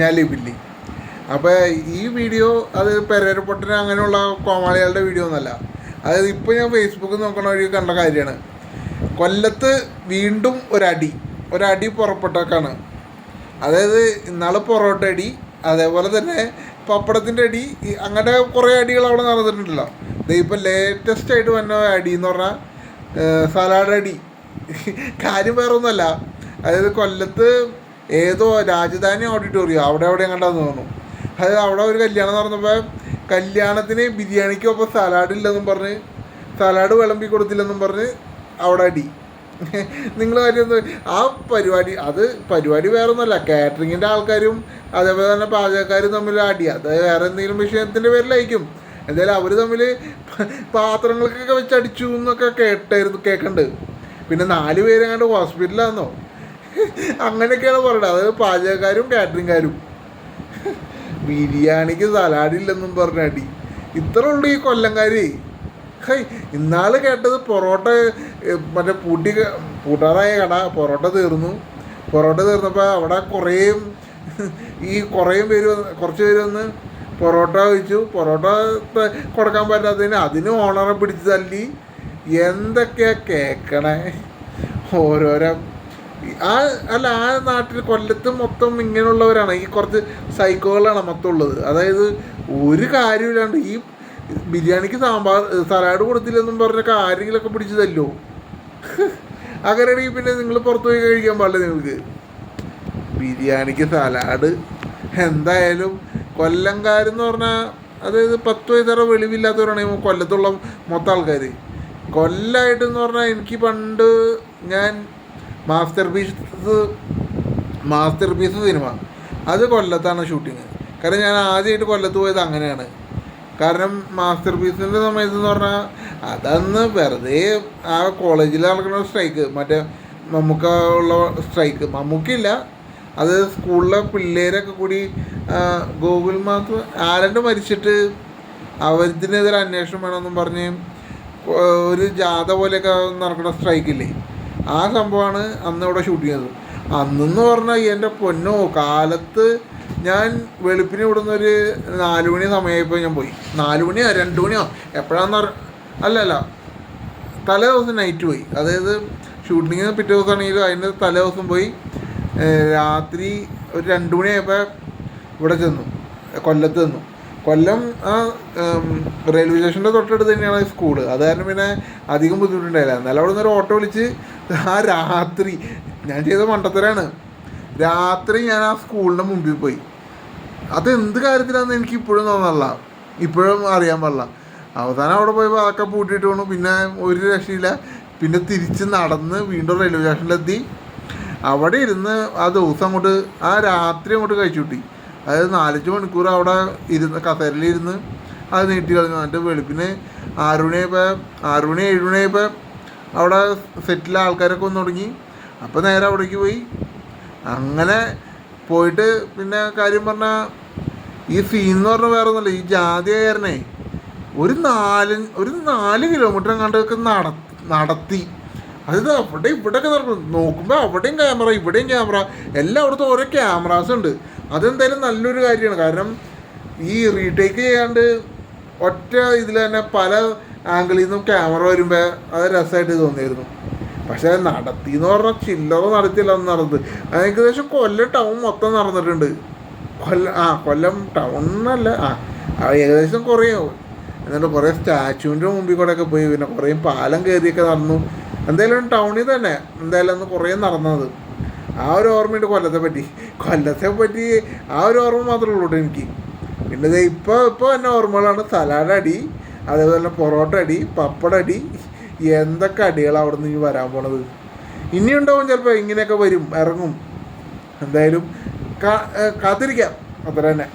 ഞാൻ ലിബില്ലി അപ്പോൾ ഈ വീഡിയോ അത് പെരേരപ്പൊട്ടിന് അങ്ങനെയുള്ള കോമാളികളുടെ വീഡിയോ ഒന്നല്ല. അതായത് ഇപ്പോൾ ഞാൻ ഫേസ്ബുക്കിൽ നോക്കണ വഴി കണ്ട കാര്യമാണ് കൊല്ലത്ത് വീണ്ടും ഒരടി ഒരടി പുറപ്പെട്ടേക്കാണ്. അതായത് ഇന്നാൾ പൊറോട്ട അടി അതേപോലെ തന്നെ പപ്പടത്തിന്റെ അടി അങ്ങനെ കുറേ അടികൾ അവിടെ നടന്നിട്ടുണ്ടല്ലോ. ഇപ്പം ലേറ്റസ്റ്റ് ആയിട്ട് വന്ന അടി എന്ന് പറഞ്ഞാൽ സലാഡ് അടി. കാര്യം വേറെ ഒന്നുമല്ല അതായത് കൊല്ലത്ത് ഏതോ രാജധാനി ഓഡിറ്റോറിയോ അവിടെ എവിടെ കണ്ടാന്ന് തോന്നുന്നു. അതായത് അവിടെ ഒരു കല്യാണം നടന്നപ്പോൾ കല്യാണത്തിന് ബിരിയാണിക്കൊപ്പം സലാഡ് ഇല്ലെന്നും പറഞ്ഞ് സലാഡ് വിളമ്പി കൊടുത്തില്ലെന്നും പറഞ്ഞ് അവിടെ അടി. നിങ്ങൾ കാര്യം ആ പരിപാടി അത് പരിപാടി വേറെ ഒന്നുമല്ല കാറ്ററിങ്ങിന്റെ ആൾക്കാരും അതേപോലെ തന്നെ പാചകക്കാരും തമ്മിൽ അടി. അത് വേറെ എന്തെങ്കിലും വിഷയത്തിന്റെ പേരിലായിരിക്കും. എന്തായാലും അവർ തമ്മിൽ പാത്രങ്ങൾക്കൊക്കെ വെച്ച് അടിച്ചു എന്നൊക്കെ കേട്ടായിരുന്നു കേൾക്കണ്ട് പിന്നെ നാല് പേരെങ്ങാണ്ട് ഹോസ്പിറ്റലാണെന്നോ അങ്ങനെയൊക്കെയാണ് പറയുന്നത് അതായത് പാചകക്കാരും കാറ്ററിംഗുകാരും. ബിരിയാണിക്ക് സലാഡില്ലെന്നും പറഞ്ഞ അടി. ഇത്ര ഉള്ളു ഈ കൊല്ലംകാരി. ഹൈ ഇന്നാൾ കേട്ടത് പൊറോട്ട മറ്റേ പൂട്ടി പൂട്ടാറായ കട പൊറോട്ട തീർന്നു. പൊറോട്ട തീർന്നപ്പോൾ അവിടെ കുറേയും ഈ കുറേയും പേര് കുറച്ച് പേര് വന്ന് പൊറോട്ട കഴിച്ചു. പൊറോട്ട കൊടുക്കാൻ പറ്റാത്തതിന് അതിന് ഓണറെ പിടിച്ച് തല്ലി. എന്തൊക്കെയാ കേൾക്കണേ ഓരോരോ ആ അല്ല ആ നാട്ടിൽ കൊല്ലത്ത് മൊത്തം ഇങ്ങനെയുള്ളവരാണ്. ഈ കുറച്ച് സൈക്കോകളാണ് മൊത്തം ഉള്ളത്. അതായത് ഒരു കാര്യമില്ലാണ്ട് ഈ ബിരിയാണിക്ക് സാമ്പാർ സലാഡ് കൊടുത്തില്ലെന്നും പറഞ്ഞൊക്കെ ആരെങ്കിലുമൊക്കെ പിടിച്ചു തല്ലോ. അങ്ങനെയാണെങ്കിൽ പിന്നെ നിങ്ങൾ പുറത്തു പോയി കഴിക്കാൻ പാടില്ല നിങ്ങൾക്ക്. ബിരിയാണിക്ക് സലാഡ്. എന്തായാലും കൊല്ലംകാരെന്ന് പറഞ്ഞാൽ അതായത് പത്ത് വയസ്സേറെ വെളിവില്ലാത്തവരാണ് കൊല്ലത്തുള്ള മൊത്തം ആൾക്കാർ കൊല്ലമായിട്ടെന്ന് പറഞ്ഞാൽ എനിക്ക് പണ്ട് ഞാൻ masterpiece masterpiece cinema. അത് കൊല്ലത്താണ് ഷൂട്ടിങ് കാരണം ഞാൻ ആദ്യമായിട്ട് കൊല്ലത്ത് പോയത് അങ്ങനെയാണ്. കാരണം മാസ്റ്റർ പീസിന്റെ സമയത്ത് എന്ന് പറഞ്ഞാൽ അതന്ന് വെറുതെ ആ കോളേജിൽ നടക്കുന്ന സ്ട്രൈക്ക് മറ്റേ മമ്മൂക്ക ഉള്ള സ്ട്രൈക്ക് മമ്മൂക്കില്ല അത് സ്കൂളിലെ പിള്ളേരൊക്കെ കൂടി ഗൂഗിൾ മാപ്പ് ആരണ്ട് മരിച്ചിട്ട് അവരിതിനെതിരെ അന്വേഷണം വേണമെന്നും പറഞ്ഞ് ഒരു ജാഥ പോലെയൊക്കെ നടക്കുന്ന സ്ട്രൈക്കില്ലേ ആ സംഭവമാണ് അന്ന് ഇവിടെ ഷൂട്ട് ചെയ്തത്. അന്നെന്ന് പറഞ്ഞാൽ എന്റെ പൊന്നോ കാലത്ത് ഞാൻ വെളുപ്പിന് ഇവിടുന്ന് ഒരു നാല് മണി സമയമായപ്പോൾ ഞാൻ പോയി. നാല് മണിയോ രണ്ട് മണിയോ എപ്പോഴാന്ന് അല്ല അല്ല. തലേ ദിവസം നൈറ്റ് പോയി. അതായത് ഷൂട്ടിങ്ങിന് പിറ്റേ ദിവസമാണെങ്കിലും അതിന്റെ തലേ ദിവസം പോയി. രാത്രി ഒരു രണ്ട് മണിയായപ്പോൾ ഇവിടെ ചെന്നു. കൊല്ലത്ത് ചെന്നു. കൊല്ലം ആ റെയിൽവേ സ്റ്റേഷന്റെ തൊട്ടടുത്ത് തന്നെയാണ് സ്കൂൾ അത് കാരണം പിന്നെ അധികം ബുദ്ധിമുട്ടുണ്ടായില്ല. എന്നാലും അവിടെ നിന്ന് ഒരു ഓട്ടോ വിളിച്ച് ആ രാത്രി ഞാൻ ചെയ്ത മണ്ടത്തരാണ്. രാത്രി ഞാൻ ആ സ്കൂളിന്റെ മുമ്പിൽ പോയി. അത് എന്ത് കാര്യത്തിലാണെന്ന് എനിക്ക് ഇപ്പോഴും തോന്നല്ല ഇപ്പോഴും അറിയാൻ പാടില്ല. അവസാനം അവിടെ പോയി അതൊക്കെ പൂട്ടിയിട്ട് വന്നു. പിന്നെ ഒരു രക്ഷയില്ല. പിന്നെ തിരിച്ച് നടന്ന് വീണ്ടും റെയിൽവേ സ്റ്റേഷനിലെത്തി അവിടെ ഇരുന്ന് ആ ദിവസം അങ്ങോട്ട് ആ രാത്രി അങ്ങോട്ട് കഴിച്ചു കൂട്ടി അതായത് നാലഞ്ച് മണിക്കൂർ അവിടെ ഇരുന്ന് കസേരയിലിരുന്ന് അത് നീട്ടി കളഞ്ഞു. എന്നിട്ട് വെളുപ്പിന് ആറ് മണിയായപ്പോൾ ആറ് മണി അവിടെ സെറ്റിലെ ആൾക്കാരൊക്കെ വന്ന് തുടങ്ങി. അപ്പോൾ നേരെ അവിടേക്ക് പോയി. അങ്ങനെ പോയിട്ട് പിന്നെ കാര്യം പറഞ്ഞാൽ ഈ സീൻ എന്ന് പറഞ്ഞാൽ വേറെ ഒന്നുമില്ല. ഈ ജാതിയായിരുന്നേ ഒരു നാല് ഒരു നാല് കിലോമീറ്റർ എങ്ങാണ്ടൊക്കെ നട നടത്തി. അതായത് അവിടെ ഇവിടെയൊക്കെ നടക്കും നോക്കുമ്പോൾ അവിടെയും ക്യാമറ ഇവിടെയും ക്യാമറ എല്ലായിടത്തും ഓരോ ക്യാമറാസ് ഉണ്ട്. അതെന്തായാലും നല്ലൊരു കാര്യമാണ്. കാരണം ഈ റീടേക്ക് ചെയ്യാണ്ട് ഒറ്റ ഇതിൽ തന്നെ പല ആംഗിളിൽ നിന്നും ക്യാമറ വരുമ്പോൾ അത് രസമായിട്ട് തോന്നിയിരുന്നു പക്ഷേ നടത്തി എന്ന് പറഞ്ഞാൽ ചില്ലറ നടത്തിയല്ല അന്ന് നടന്നത്. ഏകദേശം കൊല്ലം ടൗൺ മൊത്തം നടന്നിട്ടുണ്ട്. കൊല്ലം ആ കൊല്ലം ടൗണല്ല ആ ഏകദേശം കുറേ എന്നിട്ട് കുറേ സ്റ്റാച്ചുവിന്റെ മുമ്പിൽ കൂടെ ഒക്കെ പോയി. പിന്നെ കുറേ പാലം കയറിയൊക്കെ നടന്നു. എന്തായാലും ടൗണിൽ തന്നെ എന്തായാലും അന്ന് കുറേ നടന്നത്. ആ ഒരു ഓർമ്മയുണ്ട് കൊല്ലത്തെ പറ്റി. കൊല്ലത്തെ പറ്റി ആ ഒരു ഓർമ്മ മാത്രമേ ഉള്ളൂ എനിക്ക്. പിന്നെ ഇപ്പോൾ ഇപ്പോൾ തന്നെ ഓർമ്മകളാണ്. സലാഡ് അടി അതേപോലെ പൊറോട്ട അടി പപ്പട അടി എന്തൊക്കെ അടികളാണ് അവിടെ നിന്ന് വരാൻ പോണത്. ഇനിയുണ്ടാവും ചിലപ്പോൾ ഇങ്ങനെയൊക്കെ വരും ഇറങ്ങും. എന്തായാലും കാത്തിരിക്കാം. അത്ര തന്നെ